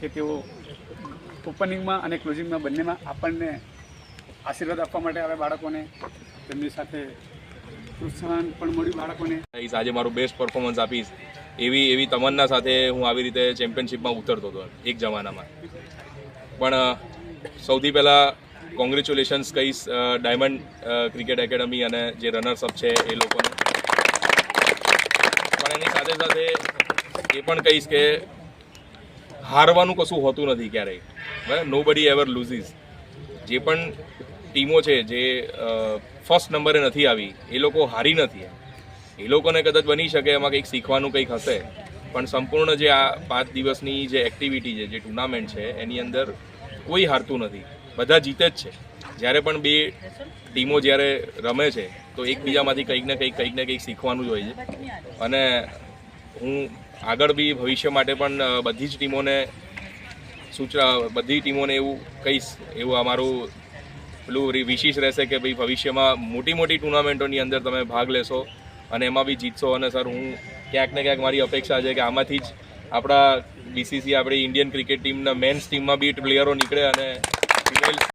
કે તેઓ ઓપનિંગમાં અને ક્લોઝિંગમાં બંનેમાં આપણને આશીર્વાદ આપવા માટે આવે બાળકોને, તેમની સાથે પ્રોત્સાહન પણ મળ્યું બાળકોને. આજે મારું બેસ્ટ પરફોર્મન્સ આપીશ. એવી એવી તમન્ના સાથે હું આવી રીતે ચેમ્પિયનશિપમાં ઉતરતો હતો, એક જમાનામાં. પણ સૌથી પહેલાં કોંગ્રેચ્યુલેશન્સ કહીશ ડાયમંડ ક્રિકેટ એકેડમી અને જે રનર્સ છે એ લોકોને. પણ એની સાથે સાથે એ પણ કહીશ કે હારવાનું કશું હોતું નથી ક્યારેય. નો બડી એવર લૂઝીસ જે પણ ટીમો છે, જે ફર્સ્ટ નંબરે નથી આવી, એ લોકો હારી નથી એ લોકોને કદાચ બની શકે એમાં કંઈક શીખવાનું કંઈક હશે, પણ સંપૂર્ણ જે આ પાંચ દિવસની જે એક્ટિવિટી છે, જે ટુર્નામેન્ટ છે, એની અંદર કોઈ હારતું નથી. બધા જીતે જ છે. જ્યારે પણ બે ટીમો જ્યારે રમે છે, તો એકબીજામાંથી કંઈક ને કંઈક કંઈક ને કંઈક શીખવાનું જ હોય છે. અને હું આગળ બી ભવિષ્ય માટે પણ બધી જ ટીમોને સૂચના, બધી ટીમોને એવું કહીશ, એવું અમારું પેલું વિશિષ રહેશે કે ભાઈ ભવિષ્યમાં મોટી મોટી ટુર્નામેન્ટોની અંદર તમે ભાગ લેશો અને એમાં બી જીતશો. અને સર, હું ક્યાંક ને ક્યાંક મારી અપેક્ષા છે કે આમાંથી જ આપણા બીસીસી આપણી ઇન્ડિયન ક્રિકેટ ટીમના મેન્સ ટીમમાં બી પ્લેયરો નીકળે અને ફિમેલ